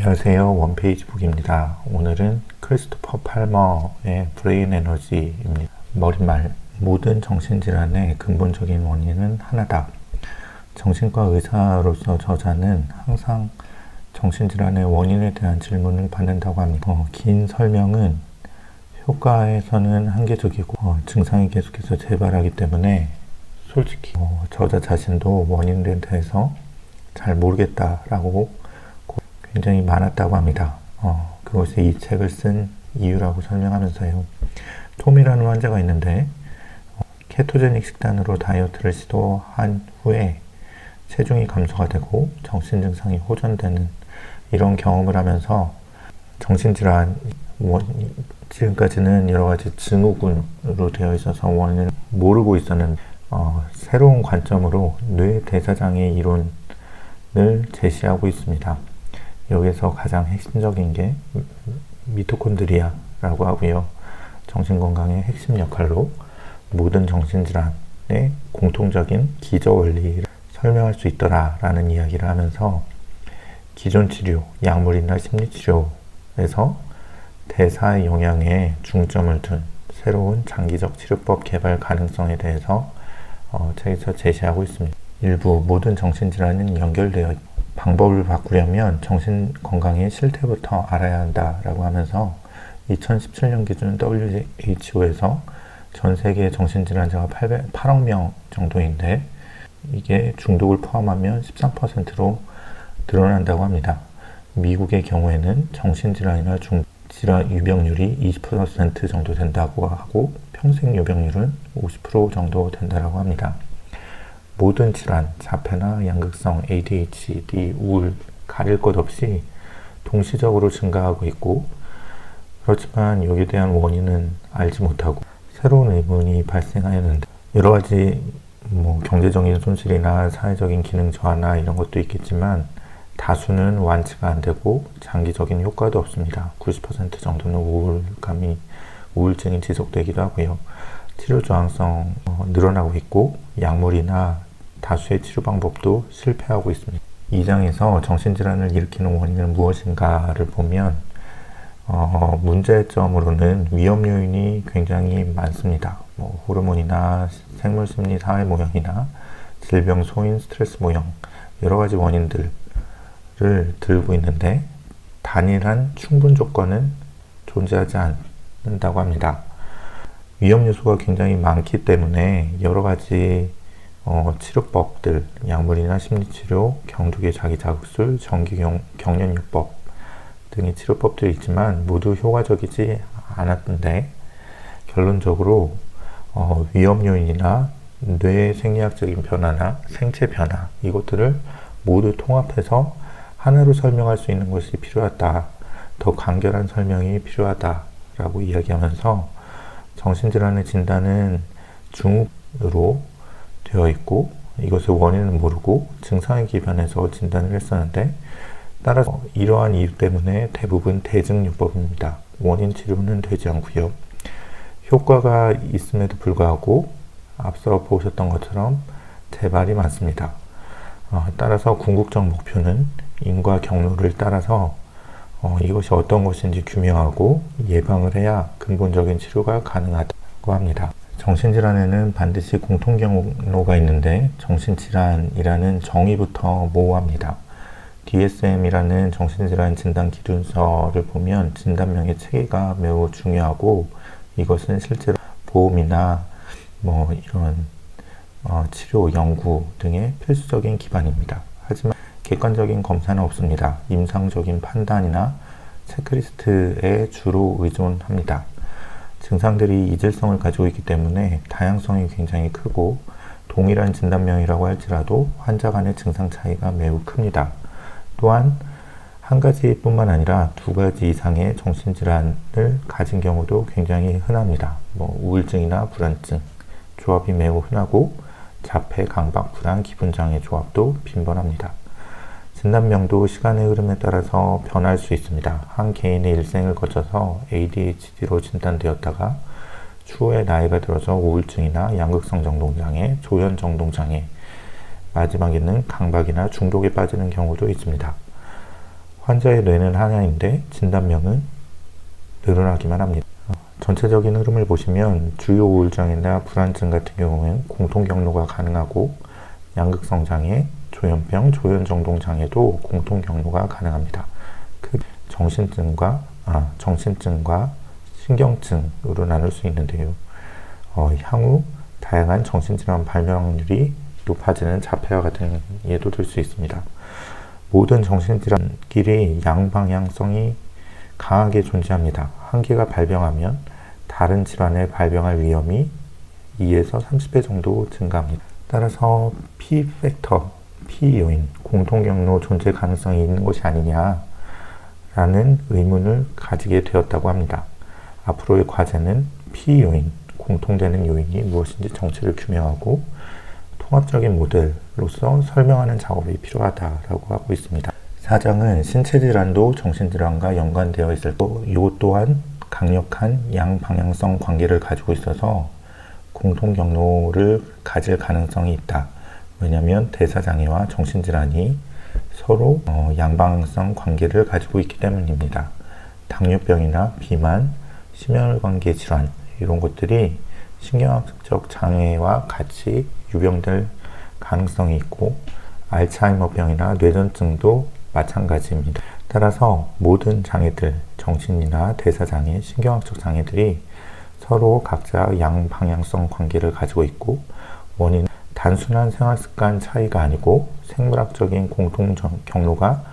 안녕하세요. 원페이지북입니다. 오늘은 크리스토퍼 팔머의 브레인 에너지입니다. 머릿말. 모든 정신질환의 근본적인 원인은 하나다. 정신과 의사로서 저자는 항상 정신질환의 원인에 대한 질문을 받는다고 합니다. 어, 긴 설명은 효과에서는 한계적이고 어, 증상이 계속해서 재발하기 때문에 솔직히 어, 저자 자신도 원인에 대해서 잘 모르겠다라고 굉장히 많았다고 합니다. 어, 그것이 이 책을 쓴 이유라고 설명하면서요. 톰이라는 환자가 있는데 어, 케토제닉 식단으로 다이어트를 시도한 후에 체중이 감소가 되고 정신 증상이 호전되는 이런 경험을 하면서 정신질환 지금까지는 여러 가지 증후군으로 되어 있어서 원인을 모르고 있었는 어, 새로운 관점으로 뇌 대사장의 이론을 제시하고 있습니다. 여기서 가장 핵심적인 게 미토콘드리아라고 하고요. 정신건강의 핵심 역할로 모든 정신질환의 공통적인 기저 원리를 설명할 수 있더라라는 이야기를 하면서 기존 치료, 약물이나 심리치료에서 대사의 영향에 중점을 둔 새로운 장기적 치료법 개발 가능성에 대해서 어, 책에서 제시하고 있습니다. 일부 모든 정신질환은 연결되어 방법을 바꾸려면 정신 건강의 실태부터 알아야 한다라고 하면서 2017년 기준 WHO에서 전 세계 정신질환자가 800, 8억 명 정도인데 이게 중독을 포함하면 13%로 늘어난다고 합니다. 미국의 경우에는 정신질환이나 중질환 유병률이 20% 정도 된다고 하고 평생 유병률은 50% 정도 된다고 합니다. 모든 질환, 자폐나 양극성, ADHD, 우울 가릴 것 없이 동시적으로 증가하고 있고 그렇지만 여기에 대한 원인은 알지 못하고 새로운 의문이 발생하였는데 여러 가지 뭐 경제적인 손실이나 사회적인 기능 저하나 이런 것도 있겠지만 다수는 완치가 안 되고 장기적인 효과도 없습니다. 90% 정도는 우울감이 우울증이 지속되기도 하고요. 치료 저항성 어, 늘어나고 있고 약물이나 다수의 치료 방법도 실패하고 있습니다. 이 장에서 정신질환을 일으키는 원인은 무엇인가를 보면 어, 문제점으로는 위험 요인이 굉장히 많습니다. 뭐 호르몬이나 생물 심리 사회 모형이나 질병 소인 스트레스 모형 여러 가지 원인들을 들고 있는데 단일한 충분 조건은 존재하지 않는다고 합니다. 위험 요소가 굉장히 많기 때문에 여러 가지 어, 치료법들, 약물이나 심리치료, 경두계 자기자극술, 정기경, 경련요법 등의 치료법들이 있지만 모두 효과적이지 않았는데 결론적으로 어, 위험 요인이나 뇌 생리학적인 변화나 생체 변화 이것들을 모두 통합해서 하나로 설명할 수 있는 것이 필요하다. 더 간결한 설명이 필요하다라고 이야기하면서 정신질환의 진단은 중으로 되어 있고 이것의 원인은 모르고 증상에 기반해서 진단을 했었는데 따라서 이러한 이유 때문에 대부분 대증요법입니다. 원인 치료는 되지 않고요. 효과가 있음에도 불구하고 앞서 보셨던 것처럼 재발이 많습니다. 어, 따라서 궁극적 목표는 인과 경로를 따라서 어, 이것이 어떤 것인지 규명하고 예방을 해야 근본적인 치료가 가능하다고 합니다. 정신질환에는 반드시 공통 경로가 있는데 정신질환이라는 정의부터 모호합니다. DSM이라는 정신질환 진단 기준서를 보면 진단명의 체계가 매우 중요하고 이것은 실제로 보험이나 뭐 이런 어, 치료 연구 등의 필수적인 기반입니다. 하지만 객관적인 검사는 없습니다. 임상적인 판단이나 체크리스트에 주로 의존합니다. 증상들이 이질성을 가지고 있기 때문에 다양성이 굉장히 크고 동일한 진단명이라고 할지라도 환자 간의 증상 차이가 매우 큽니다. 또한 한 가지뿐만 아니라 두 가지 이상의 정신질환을 가진 경우도 굉장히 흔합니다. 뭐 우울증이나 불안증 조합이 매우 흔하고 자폐, 강박, 불안, 기분장애 조합도 빈번합니다. 진단명도 시간의 흐름에 따라서 변할 수 있습니다. 한 개인의 일생을 거쳐서 ADHD로 진단되었다가 추후에 나이가 들어서 우울증이나 양극성 정동장애, 조현 정동장애, 마지막에는 강박이나 중독에 빠지는 경우도 있습니다. 환자의 뇌는 하나인데 진단명은 늘어나기만 합니다. 어, 전체적인 흐름을 보시면 주요 우울장애나 불안증 같은 경우는 공통 경로가 가능하고 양극성 장애, 조현병, 조현정동 장애도 공통 경로가 가능합니다. 그 정신증과 아, 정신증과 신경증으로 나눌 수 있는데요. 어, 향후 다양한 정신질환 발병률이 높아지는 자폐와 같은 예도 들수 있습니다. 모든 정신질환끼리 양방향성이 강하게 존재합니다. 한 개가 발병하면 다른 질환을 발병할 위험이 2에서 30배 정도 증가합니다. 따라서 P 팩터, P 요인, 공통 경로 존재 가능성이 있는 것이 아니냐라는 의문을 가지게 되었다고 합니다. 앞으로의 과제는 P 요인, 공통되는 요인이 무엇인지 정체를 규명하고 통합적인 모델로서 설명하는 작업이 필요하다라고 하고 있습니다. 사장은 신체 질환도 정신 질환과 연관되어 있을 때, 이 또한 강력한 양방향성 관계를 가지고 있어서 공통 경로를 가질 가능성이 있다. 왜냐하면 대사장애와 정신질환이 서로 어, 양방향성 관계를 가지고 있기 때문입니다. 당뇨병이나 비만, 심혈관계 질환 이런 것들이 신경학적 장애와 같이 유병될 가능성이 있고 알츠하이머병이나 뇌전증도 마찬가지입니다. 따라서 모든 장애들, 정신이나 대사장애, 신경학적 장애들이 서로 각자 양방향성 관계를 가지고 있고 원인은 단순한 생활 습관 차이가 아니고 생물학적인 공통 경로가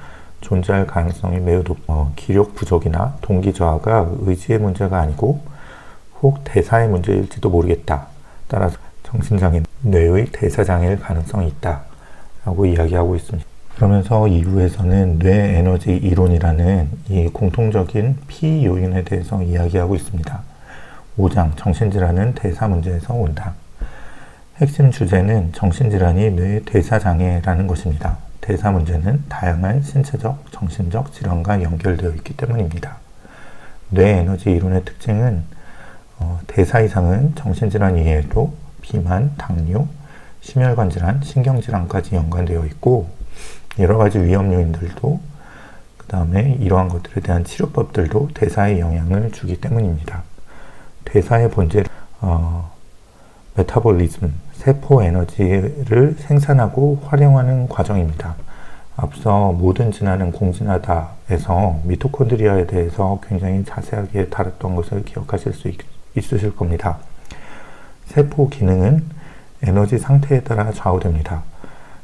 존재할 가능성이 매우 높, 어, 기력 부족이나 동기 저하가 의지의 문제가 아니고 혹 대사의 문제일지도 모르겠다. 따라서 정신장애, 뇌의 대사장애일 가능성이 있다. 라고 이야기하고 있습니다. 그러면서 2부에서는 뇌 에너지 이론이라는 이 공통적인 피 요인에 대해서 이야기하고 있습니다. 5장 정신질환은 대사 문제에서 온다. 핵심 주제는 정신질환이 뇌 대사장애라는 것입니다. 대사 문제는 다양한 신체적, 정신적 질환과 연결되어 있기 때문입니다. 뇌 에너지 이론의 특징은 어, 대사 이상은 정신질환 이외에도 비만, 당뇨, 심혈관 질환, 신경질환까지 연관되어 있고 여러 가지 위험 요인들도 그 다음에 이러한 것들에 대한 치료법들도 대사에 영향을 주기 때문입니다. 대사의 본질, 어, 메타볼리즘, 세포 에너지를 생산하고 활용하는 과정입니다. 앞서 모든 진화는 공진하다에서 미토콘드리아에 대해서 굉장히 자세하게 다뤘던 것을 기억하실 수 있, 있으실 겁니다. 세포 기능은 에너지 상태에 따라 좌우됩니다.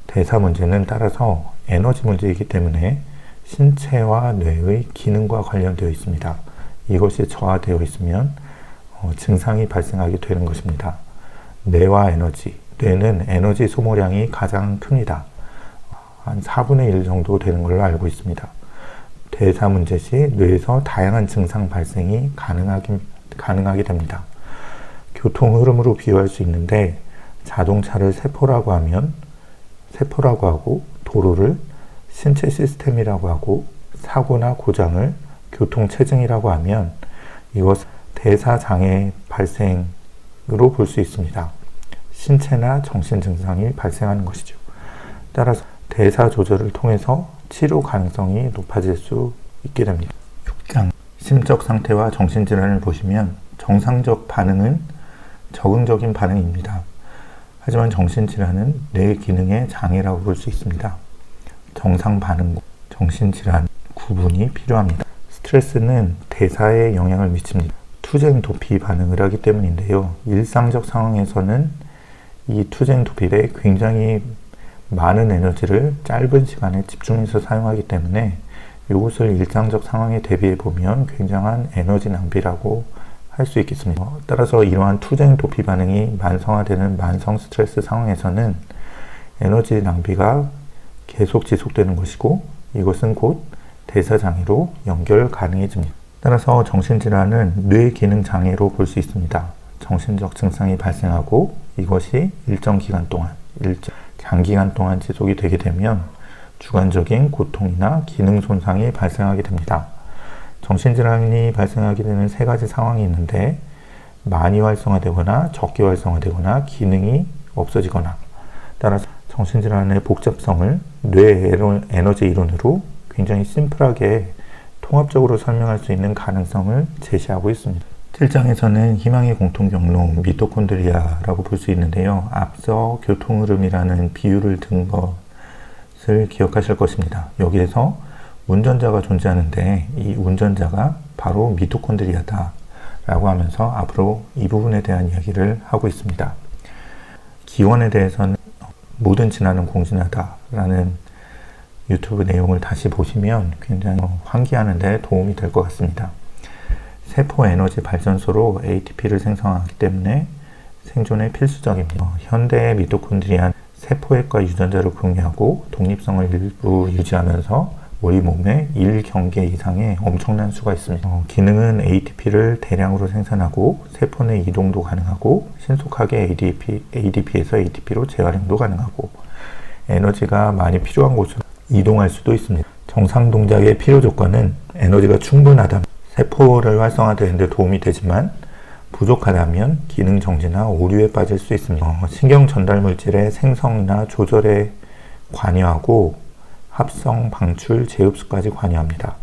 대사 문제는 따라서 에너지 문제이기 때문에 신체와 뇌의 기능과 관련되어 있습니다. 이것이 저하되어 있으면 어, 증상이 발생하게 되는 것입니다. 뇌와 에너지, 뇌는 에너지 소모량이 가장 큽니다. 한 4분의 1 정도 되는 걸로 알고 있습니다. 대사 문제 시 뇌에서 다양한 증상 발생이 가능하게, 가능하게 됩니다. 교통 흐름으로 비유할 수 있는데 자동차를 세포라고 하면 세포라고 하고 도로를 신체 시스템이라고 하고 사고나 고장을 교통체증이라고 하면 이것 대사장애 발생 으로 볼 수 있습니다. 신체나 정신 증상이 발생하는 것이죠. 따라서 대사 조절을 통해서 치료 가능성이 높아질 수 있게 됩니다. 6장 심적 상태와 정신 질환을 보시면 정상적 반응은 적응적인 반응입니다. 하지만 정신 질환은 뇌 기능의 장애라고 볼 수 있습니다. 정상 반응과 정신 질환 구분이 필요합니다. 스트레스는 대사에 영향을 미칩니다. 투쟁 도피 반응을 하기 때문인데요. 일상적 상황에서는 이 투쟁 도피에 굉장히 많은 에너지를 짧은 시간에 집중해서 사용하기 때문에 이것을 일상적 상황에 대비해 보면 굉장한 에너지 낭비라고 할 수 있겠습니다. 따라서 이러한 투쟁 도피 반응이 만성화되는 만성 스트레스 상황에서는 에너지 낭비가 계속 지속되는 것이고 이것은 곧 대사장애로 연결 가능해집니다. 따라서 정신질환은 뇌 기능 장애로 볼 수 있습니다. 정신적 증상이 발생하고 이것이 일정 기간 동안, 일정 장기간 동안 지속이 되게 되면 주관적인 고통이나 기능 손상이 발생하게 됩니다. 정신질환이 발생하게 되는 세 가지 상황이 있는데 많이 활성화되거나 적게 활성화되거나 기능이 없어지거나 따라서 정신질환의 복잡성을 뇌 에너지 이론으로 굉장히 심플하게 통합적으로 설명할 수 있는 가능성을 제시하고 있습니다. 7장에서는 희망의 공통 경로 미토콘드리아라고 볼 수 있는데요. 앞서 교통 흐름이라는 비유를 든 것을 기억하실 것입니다. 여기에서 운전자가 존재하는데 이 운전자가 바로 미토콘드리아다 라고 하면서 앞으로 이 부분에 대한 이야기를 하고 있습니다. 기원에 대해서는 모든 진화는 공진하다 라는 유튜브 내용을 다시 보시면 굉장히 환기하는데 도움이 될 것 같습니다. 세포 에너지 발전소로 ATP를 생성하기 때문에 생존에 필수적입니다. 현대의 미토콘드리아는 세포핵과 유전자를 공유하고 독립성을 일부 유지하면서 우리 몸에 1경계 이상의 엄청난 수가 있습니다. 어, 기능은 ATP를 대량으로 생산하고 세포 내 이동도 가능하고 신속하게 ADP, ADP에서 ATP로 재활용도 가능하고 에너지가 많이 필요한 곳으로 이동할 수도 있습니다. 정상 동작의 필요 조건은 에너지가 충분하다면 세포를 활성화되는 데 도움이 되지만 부족하다면 기능 정지나 오류에 빠질 수 있습니다. 어, 신경 전달 물질의 생성이나 조절에 관여하고 합성, 방출, 재흡수까지 관여합니다.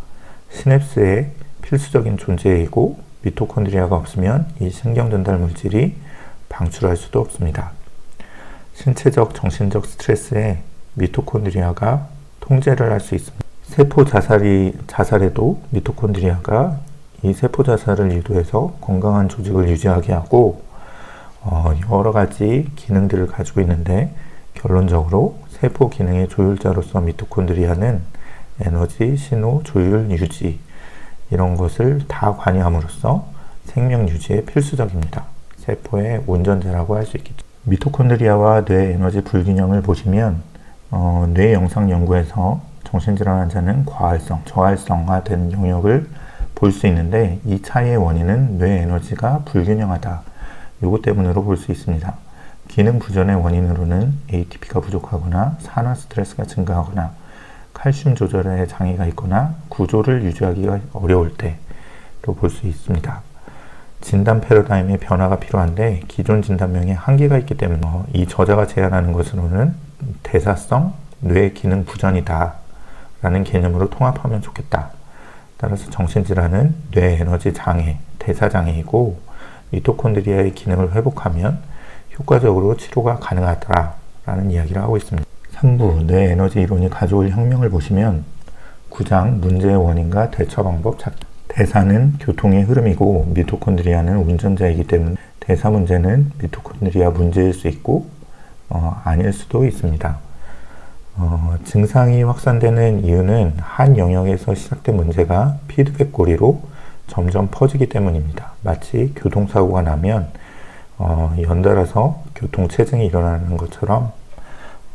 시냅스의 필수적인 존재이고 미토콘드리아가 없으면 이 신경 전달 물질이 방출할 수도 없습니다. 신체적, 정신적 스트레스에 미토콘드리아가 통제를 할 수 있습니다. 세포 자살이 자살에도 미토콘드리아가 이 세포 자살을 유도해서 건강한 조직을 유지하게 하고 어, 여러 가지 기능들을 가지고 있는데 결론적으로 세포 기능의 조율자로서 미토콘드리아는 에너지, 신호, 조율, 유지 이런 것을 다 관여함으로써 생명 유지에 필수적입니다. 세포의 운전자라고 할 수 있겠죠. 미토콘드리아와 뇌 에너지 불균형을 보시면 어, 뇌 영상 연구에서 정신질환 환자는 과활성, 저활성화된 영역을 볼 수 있는데 이 차이의 원인은 뇌 에너지가 불균형하다. 이것 때문으로 볼 수 있습니다. 기능 부전의 원인으로는 ATP가 부족하거나 산화 스트레스가 증가하거나 칼슘 조절에 장애가 있거나 구조를 유지하기가 어려울 때로 볼 수 있습니다. 진단 패러다임의 변화가 필요한데 기존 진단명에 한계가 있기 때문에 이 저자가 제안하는 것으로는 대사성 뇌 기능 부전이다 라는 개념으로 통합하면 좋겠다. 따라서 정신질환은 뇌 에너지 장애, 대사 장애이고 미토콘드리아의 기능을 회복하면 효과적으로 치료가 가능하다라는 이야기를 하고 있습니다. 3부 뇌 에너지 이론이 가져올 혁명을 보시면 9장 문제의 원인과 대처 방법 찾기 대사는 교통의 흐름이고 미토콘드리아는 운전자이기 때문에 대사 문제는 미토콘드리아 문제일 수 있고 어, 아닐 수도 있습니다. 어, 증상이 확산되는 이유는 한 영역에서 시작된 문제가 피드백 고리로 점점 퍼지기 때문입니다. 마치 교통사고가 나면 어, 연달아서 교통체증이 일어나는 것처럼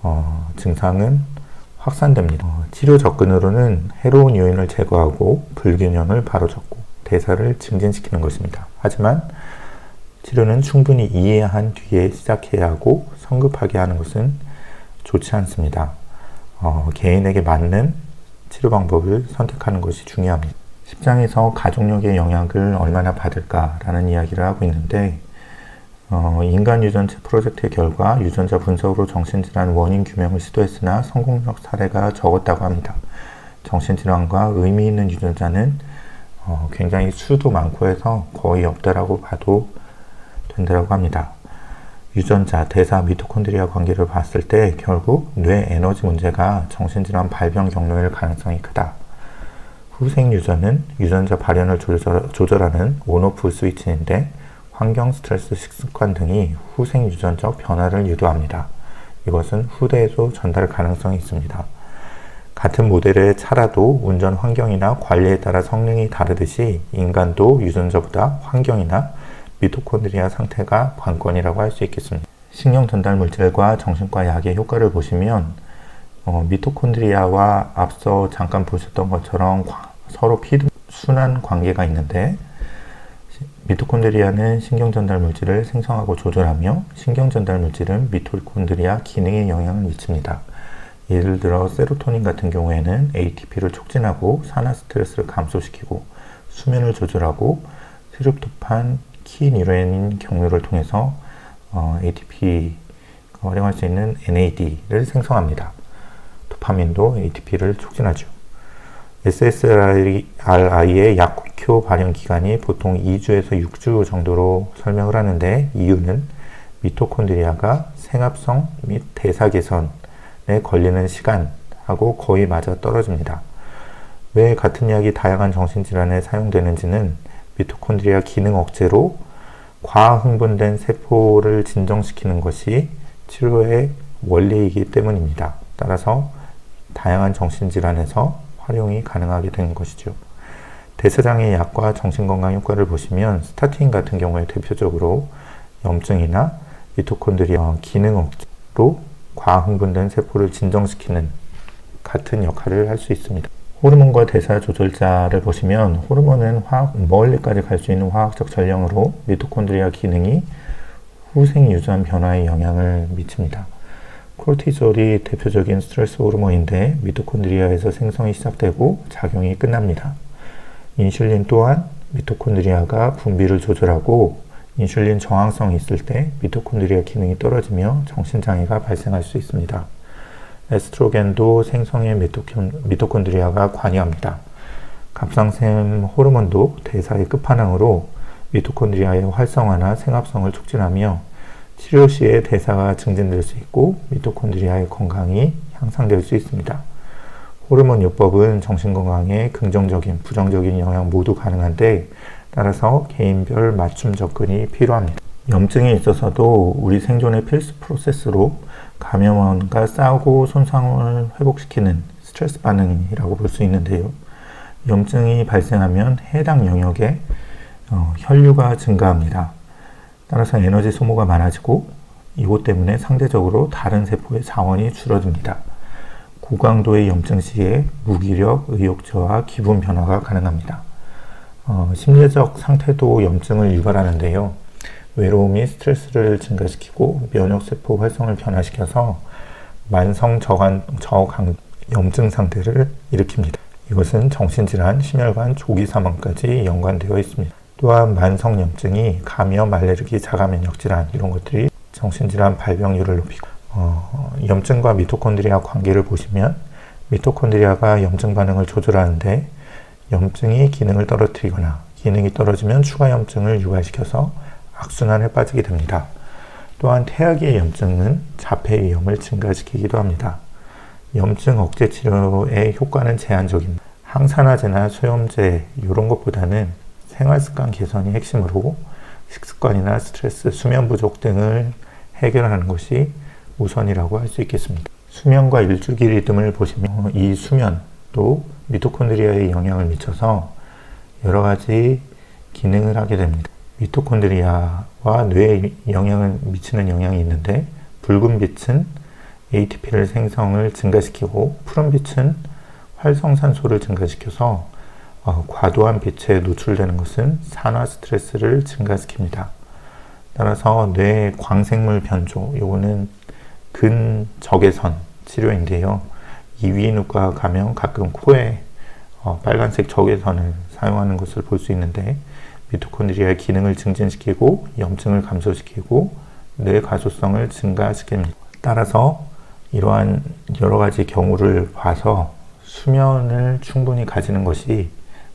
어, 증상은 확산됩니다. 어, 치료 접근으로는 해로운 요인을 제거하고 불균형을 바로잡고 대사를 증진시키는 것입니다. 하지만 치료는 충분히 이해한 뒤에 시작해야 하고 성급하게 하는 것은 좋지 않습니다. 어, 개인에게 맞는 치료 방법을 선택하는 것이 중요합니다. 10장에서 가족력의 영향을 얼마나 받을까라는 이야기를 하고 있는데 어, 인간 유전체 프로젝트의 결과 유전자 분석으로 정신질환 원인 규명을 시도했으나 성공적 사례가 적었다고 합니다. 정신질환과 의미 있는 유전자는 어, 굉장히 수도 많고 해서 거의 없다라고 봐도 된다고 합니다. 유전자, 대사, 미토콘드리아 관계를 봤을 때 결국 뇌 에너지 문제가 정신질환 발병 경로일 가능성이 크다. 후생 유전은 유전자 발현을 조절, 조절 하는 온오프 스위치인데 환경, 스트레스, 식습관 등이 후생 유전적 변화를 유도합니다. 이것은 후대에도 전달 가능성이 있습니다. 같은 모델의 차라도 운전 환경이나 관리에 따라 성능이 다르듯이 인간도 유전자보다 환경이나 미토콘드리아 상태가 관건이라고 할 수 있겠습니다. 신경 전달 물질과 정신과 약의 효과를 보시면 어, 미토콘드리아와 앞서 잠깐 보셨던 것처럼 서로 피드 순환 관계가 있는데 미토콘드리아는 신경 전달 물질을 생성하고 조절하며 신경 전달 물질은 미토콘드리아 기능에 영향을 미칩니다. 예를 들어 세로토닌 같은 경우에는 ATP를 촉진하고 산화 스트레스를 감소시키고 수면을 조절하고 트립토판 키뉴레닌 경로를 통해서 어, ATP가 활용할 수 있는 NAD를 생성합니다. 도파민도 ATP를 촉진하죠. SSRI의 약효 발현 기간이 보통 2주에서 6주 정도로 설명을 하는데 이유는 미토콘드리아가 생합성 및 대사 개선에 걸리는 시간하고 거의 맞아 떨어집니다. 왜 같은 약이 다양한 정신질환에 사용되는지는 미토콘드리아 기능 억제로 과흥분된 세포를 진정시키는 것이 치료의 원리이기 때문입니다. 따라서 다양한 정신질환에서 활용이 가능하게 된 것이죠. 대사장의 약과 정신건강 효과를 보시면 스타틴 같은 경우에 대표적으로 염증이나 미토콘드리아 기능 억제로 과흥분된 세포를 진정시키는 같은 역할을 할 수 있습니다. 호르몬과 대사 조절자를 보시면 호르몬은 화학, 멀리까지 갈 수 있는 화학적 전령으로 미토콘드리아 기능이 후생 유전 변화에 영향을 미칩니다. 코르티졸이 대표적인 스트레스 호르몬인데 미토콘드리아에서 생성이 시작되고 작용이 끝납니다. 인슐린 또한 미토콘드리아가 분비를 조절하고 인슐린 저항성이 있을 때 미토콘드리아 기능이 떨어지며 정신장애가 발생할 수 있습니다. 에스트로겐도 생성에 미토콘 드리아가 관여합니다. 갑상샘 호르몬도 대사의 끝판왕으로 미토콘드리아의 활성화나 생합성을 촉진하며 치료 시에 대사가 증진될 수 있고 미토콘드리아의 건강이 향상될 수 있습니다. 호르몬 요법은 정신건강에 긍정적인, 부정적인 영향 모두 가능한데 따라서 개인별 맞춤 접근이 필요합니다. 염증에 있어서도 우리 생존의 필수 프로세스로 감염원과 싸우고 손상을 회복시키는 스트레스 반응이라고 볼 수 있는데요. 염증이 발생하면 해당 영역에 어, 혈류가 증가합니다. 따라서 에너지 소모가 많아지고 이것 때문에 상대적으로 다른 세포의 자원이 줄어듭니다. 고강도의 염증 시에 무기력, 의욕 저하, 기분 변화가 가능합니다. 어, 심리적 상태도 염증을 유발하는데요. 외로움이 스트레스를 증가시키고 면역세포 활성을 변화시켜서 만성 저간, 저강 염증 상태를 일으킵니다. 이것은 정신질환, 심혈관, 조기 사망까지 연관되어 있습니다. 또한 만성 염증이 감염, 알레르기, 자가 면역 질환 이런 것들이 정신질환 발병률을 높이고 어, 염증과 미토콘드리아 관계를 보시면 미토콘드리아가 염증 반응을 조절하는데 염증이 기능을 떨어뜨리거나 기능이 떨어지면 추가 염증을 유발시켜서 악순환에 빠지게 됩니다. 또한 태아기의 염증은 자폐 위험을 증가시키기도 합니다. 염증 억제 치료의 효과는 제한적입니다. 항산화제나 소염제 이런 것보다는 생활습관 개선이 핵심으로 식습관이나 스트레스, 수면 부족 등을 해결하는 것이 우선이라고 할 수 있겠습니다. 수면과 일주기 리듬을 보시면 이 수면도 미토콘드리아에 영향을 미쳐서 여러 가지 기능을 하게 됩니다. 미토콘드리아와 뇌에 영향을 미치는 영향이 있는데 붉은 빛은 ATP를 생성을 증가시키고 푸른 빛은 활성산소를 증가시켜서 어, 과도한 빛에 노출되는 것은 산화 스트레스를 증가시킵니다. 따라서 뇌 광생물 변조, 요거는 근적외선 치료인데요. 이위인후과 가면 가끔 코에 어, 빨간색 적외선을 사용하는 것을 볼 수 있는데 미토콘드리아의 기능을 증진시키고 염증을 감소시키고 뇌 가소성을 증가시킵니다. 따라서 이러한 여러 가지 경우를 봐서 수면을 충분히 가지는 것이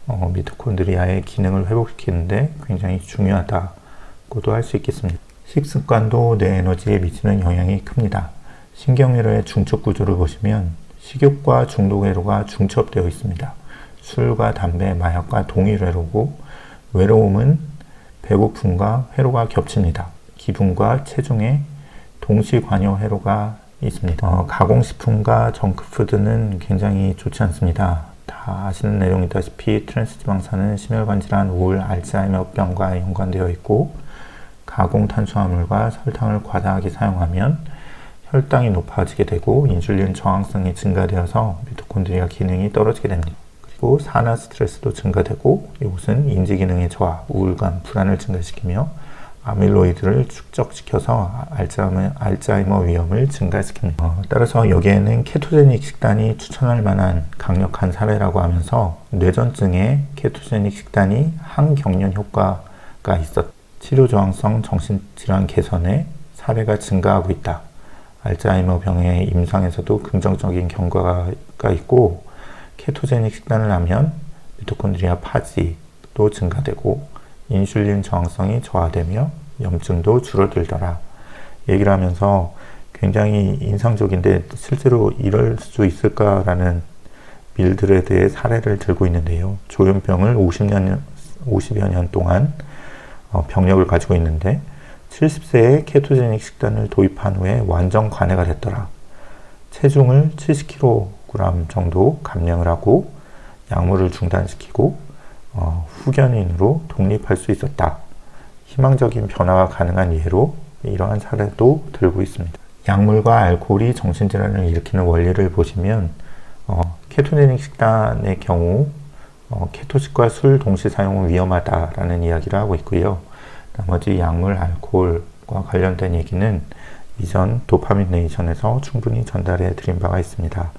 어, 미토콘드리아의 기능을 회복시키는데 굉장히 중요하다고도 할 수 있겠습니다. 식습관도 뇌 에너지에 미치는 영향이 큽니다. 신경회로의 중첩 구조를 보시면 식욕과 중독 회로가 중첩되어 있습니다. 술과 담배, 마약과 동일 회로고 외로움은 배고픔과 회로가 겹칩니다. 기분과 체중에 동시 관여 회로가 있습니다. 어, 가공식품과 정크푸드는 굉장히 좋지 않습니다. 다 아시는 내용이다시피 트랜스지방산은 심혈관 질환, 우울, 알츠하이머병과 연관되어 있고 가공 탄수화물과 설탕을 과다하게 사용하면 혈당이 높아지게 되고 인슐린 저항성이 증가되어서 미토콘드리아 기능이 떨어지게 됩니다. 그리고 산화 스트레스도 증가되고 이것은 인지 기능의 저하, 우울감, 불안을 증가시키며 아밀로이드를 축적시켜서 알츠하이머, 알츠하이머 위험을 증가시킵니다. 어, 따라서 여기에는 케토제닉 식단이 추천할 만한 강력한 사례라고 하면서 뇌전증에 케토제닉 식단이 항경련 효과가 있었 치료 저항성 정신질환 개선에 사례가 증가하고 있다. 알츠하이머 병의 임상에서도 긍정적인 경과가 있고 케토제닉 식단을 하면 미토콘드리아 파지도 증가되고 인슐린 저항성이 저하되며 염증도 줄어들더라. 얘기를 하면서 굉장히 인상적인데 실제로 이럴 수 있을까라는 밀들에 대해 사례를 들고 있는데요. 조현병을 50년, 50여 년 동안 어, 병력을 가지고 있는데 70세에 케토제닉 식단을 도입한 후에 완전 관해가 됐더라. 체중을 70kg 정도 감량을 하고 약물을 중단시키고 어, 후견인으로 독립할 수 있었다. 희망적인 변화가 가능한 예로 이러한 사례도 들고 있습니다. 약물과 알코올이 정신질환을 일으키는 원리를 보시면 어, 케토제닉 식단의 경우 어, 케토식과 술 동시 사용은 위험하다라는 이야기를 하고 있고요. 나머지 약물, 알코올과 관련된 얘기는 이전 도파민 네이션에서 충분히 전달해 드린 바가 있습니다.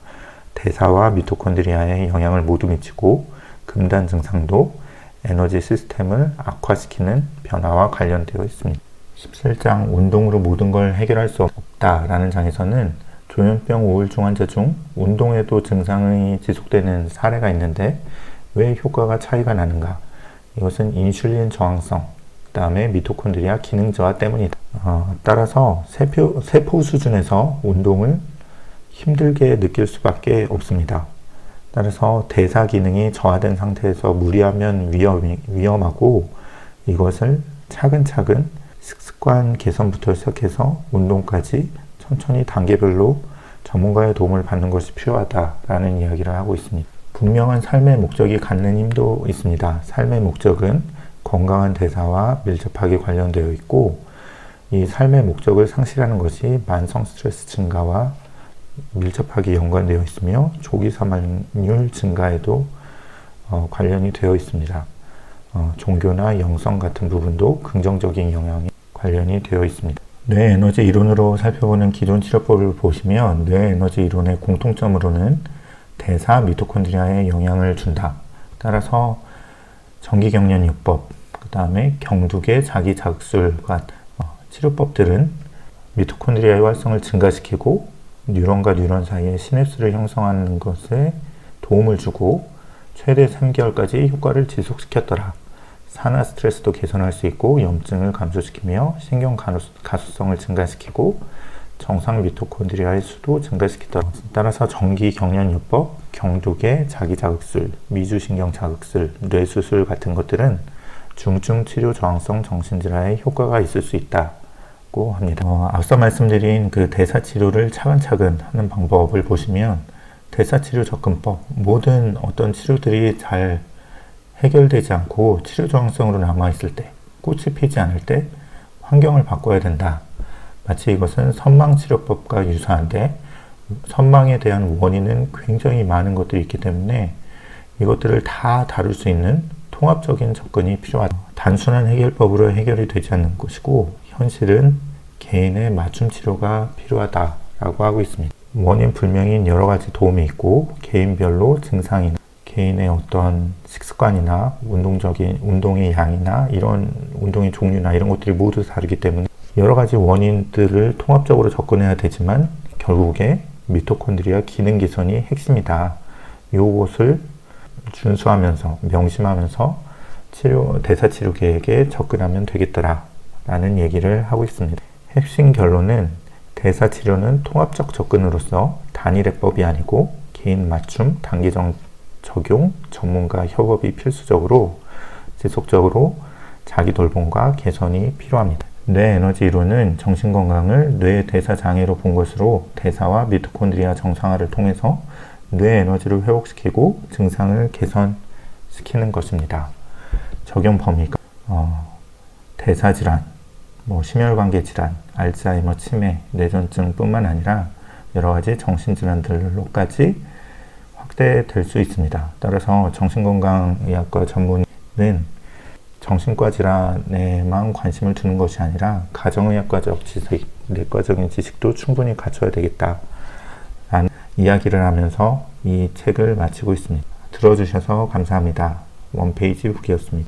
대사와 미토콘드리아에 영향을 모두 미치고 금단 증상도 에너지 시스템을 악화시키는 변화와 관련되어 있습니다. 17장 운동으로 모든 걸 해결할 수 없다라는 장에서는 조현병 우울증 환자 중 운동에도 증상이 지속되는 사례가 있는데 왜 효과가 차이가 나는가? 이것은 인슐린 저항성, 그 다음에 미토콘드리아 기능 저하 때문이다. 어, 따라서 세포, 세포 수준에서 운동을 힘들게 느낄 수밖에 없습니다. 따라서 대사 기능이 저하된 상태에서 무리하면 위험이, 위험하고 이것을 차근차근 습관 개선부터 시작해서 운동까지 천천히 단계별로 전문가의 도움을 받는 것이 필요하다라는 이야기를 하고 있습니다. 분명한 삶의 목적이 갖는 힘도 있습니다. 삶의 목적은 건강한 대사와 밀접하게 관련되어 있고 이 삶의 목적을 상실하는 것이 만성 스트레스 증가와 밀접하게 연관되어 있으며 조기 사망률 증가에도 어, 관련이 되어 있습니다. 어, 종교나 영성 같은 부분도 긍정적인 영향이 관련이 되어 있습니다. 뇌 에너지 이론으로 살펴보는 기존 치료법을 보시면 뇌 에너지 이론의 공통점으로는 대사 미토콘드리아에 영향을 준다. 따라서 전기경련요법, 그 다음에 경두계 자기자극술과 어, 치료법들은 미토콘드리아의 활성을 증가시키고 뉴런과 뉴런 사이에 시냅스를 형성하는 것에 도움을 주고 최대 3개월까지 효과를 지속시켰더라. 산화 스트레스도 개선할 수 있고 염증을 감소시키며 신경 가수성을 증가시키고 정상 미토콘드리아의 수도 증가시키더라. 따라서 전기 경련요법, 경독의 자기자극술, 미주신경 자극술, 뇌수술 같은 것들은 중증 치료 저항성 정신질환에 효과가 있을 수 있다 고 합니다. 어, 앞서 말씀드린 그 대사 치료를 차근차근 하는 방법을 보시면 대사 치료 접근법 모든 어떤 치료들이 잘 해결되지 않고 치료 저항성으로 남아 있을 때, 꽃이 피지 않을 때 환경을 바꿔야 된다. 마치 이것은 선망치료법과 유사한데 선망에 대한 원인은 굉장히 많은 것들이 있기 때문에 이것들을 다 다룰 수 있는 통합적인 접근이 필요하다. 단순한 해결법으로 해결이 되지 않는 것이고 현실은 개인의 맞춤 치료가 필요하다라고 하고 있습니다. 원인 불명인 여러 가지 도움이 있고 개인별로 증상이나 개인의 어떤 식습관이나 운동적인 운동의 양이나 이런 운동의 종류나 이런 것들이 모두 다르기 때문에 여러 가지 원인들을 통합적으로 접근해야 되지만 결국에 미토콘드리아 기능 개선이 핵심이다. 요것을 준수하면서 명심하면서 치료 대사 치료 계획에 접근하면 되겠더라 라는 얘기를 하고 있습니다. 핵심 결론은 대사 치료는 통합적 접근으로서 단일해법이 아니고 개인 맞춤 단기적 적용 전문가 협업이 필수적으로 지속적으로 자기 돌봄과 개선이 필요합니다. 뇌 에너지 이론은 정신 건강을 뇌 대사 장애로 본 것으로 대사와 미토콘드리아 정상화를 통해서 뇌 에너지를 회복시키고 증상을 개선시키는 것입니다. 적용 범위가 어, 대사 질환, 뭐 심혈관계 질환, 알츠하이머 치매, 뇌전증뿐만 아니라 여러 가지 정신 질환들로까지 확대될 수 있습니다. 따라서 정신건강의학과 전문은 정신과 질환에만 관심을 두는 것이 아니라 가정의학과적 지식, 내과적인 지식도 충분히 갖춰야 되겠다. 라는 이야기를 하면서 이 책을 마치고 있습니다. 들어주셔서 감사합니다. 원페이지 후기였습니다.